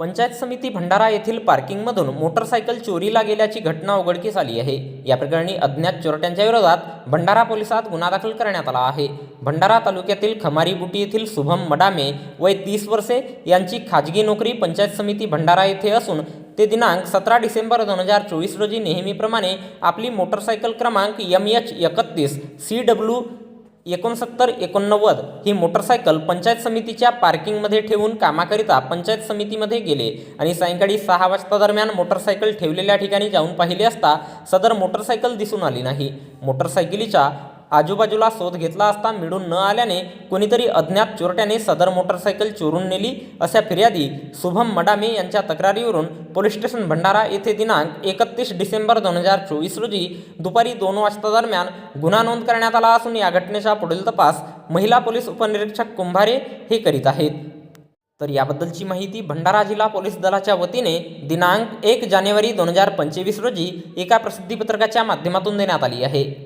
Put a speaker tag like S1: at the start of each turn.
S1: पंचायत समिती भंडारा येथील पार्किंगमधून मोटरसायकल चोरीला गेल्याची घटना उघडकीस आली आहे. या प्रकरणी अज्ञात चोरट्यांच्या विरोधात भंडारा पोलिसात गुन्हा दाखल करण्यात आला आहे. भंडारा तालुक्यातील खमारी बुटी येथील शुभम मडामे वय तीस वर्षे यांची खाजगी नोकरी पंचायत समिती भंडारा येथे असून ते दिनांक सतरा डिसेंबर दोन हजार चोवीस रोजी नेहमीप्रमाणे आपली मोटरसायकल क्रमांक एम एच एकतीस सी डब्ल्यू एकोणसत्तर एकोणनव्वद ही मोटरसायकल पंचायत समितीच्या पार्किंगमध्ये ठेवून कामाकरिता पंचायत समितीमध्ये गेले आणि सायंकाळी सहा वाजता दरम्यान मोटरसायकल ठेवलेल्या ठिकाणी जाऊन पाहिले असता सदर मोटरसायकल दिसून आली नाही. मोटरसायकलीच्या आजूबाजूला शोध घेतला असता मिळून न आल्याने कोणीतरी अज्ञात चोरट्याने सदर मोटरसायकल चोरून नेली. अशा फिर्यादी शुभम मडामे यांच्या तक्रारीवरून पोलीस स्टेशन भंडारा येथे दिनांक एकतीस डिसेंबर दोन हजार चोवीस रोजी दुपारी दोन वाजता दरम्यान गुन्हा नोंद करण्यात आला असून या घटनेचा पुढील तपास महिला पोलीस उपनिरीक्षक कुंभारे हे करीत आहेत. तर याबद्दलची माहिती भंडारा जिल्हा पोलीस दलाच्या वतीने दिनांक एक जानेवारी दोन हजार पंचवीस रोजी एका प्रसिद्धीपत्रकाच्या माध्यमातून देण्यात आली आहे.